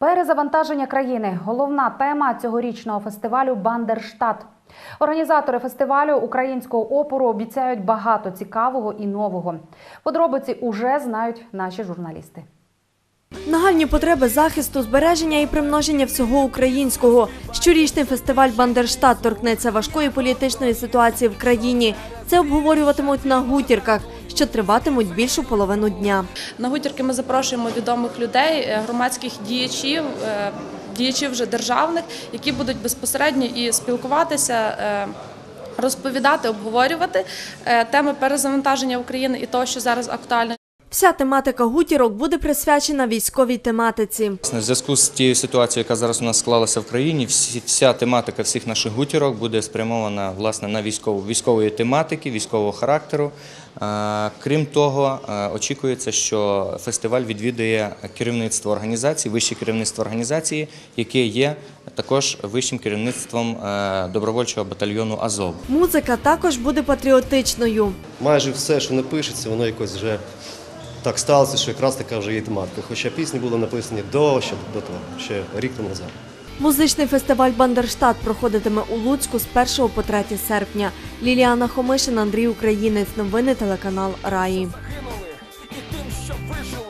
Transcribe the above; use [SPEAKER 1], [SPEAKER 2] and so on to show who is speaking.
[SPEAKER 1] Перезавантаження країни головна тема цьогорічного фестивалю Бандерштат. Організатори фестивалю українського опору обіцяють багато цікавого і нового. Подробиці уже знають наші журналісти.
[SPEAKER 2] Нагальні потреби захисту, збереження і примноження всього українського. Щорічний фестиваль Бандерштат торкнеться важкої політичної ситуації в країні. Це обговорюватимуть на гутірках, що триватимуть більшу половину дня.
[SPEAKER 3] На гутірки ми запрошуємо відомих людей, е, громадських діячів, е, діячів вже державних, які будуть безпосередньо і спілкуватися. е, Розповідати, обговорювати теми перезавантаження України і того, що зараз актуально.
[SPEAKER 2] Вся тематика гутірок буде присвячена військовій тематиці.
[SPEAKER 4] В зв'язку з тією ситуацією, яка зараз у нас склалася в країні, вся тематика всіх наших гутірок буде спрямована власне на військову військової тематики, військового характеру. Е, Крім того, е, очікується, що фестиваль відвідує керівництво організації, вище керівництво організації, яке є також вищим керівництвом е, добровольчого батальйону Азов.
[SPEAKER 2] Музика також буде патріотичною.
[SPEAKER 5] майже все, що не пишеться, воно якось вже так сталося, що якраз така вже є тематика. Хоча пісні були написані до ще до того, ще рік тому назад.
[SPEAKER 2] Музичний фестиваль Бандерштат проходитиме у Луцьку з 1 по 3 серпня. Ліліана Хомишин, Андрій Українець, новини телеканал Раї. Загинули і тим, що вижили.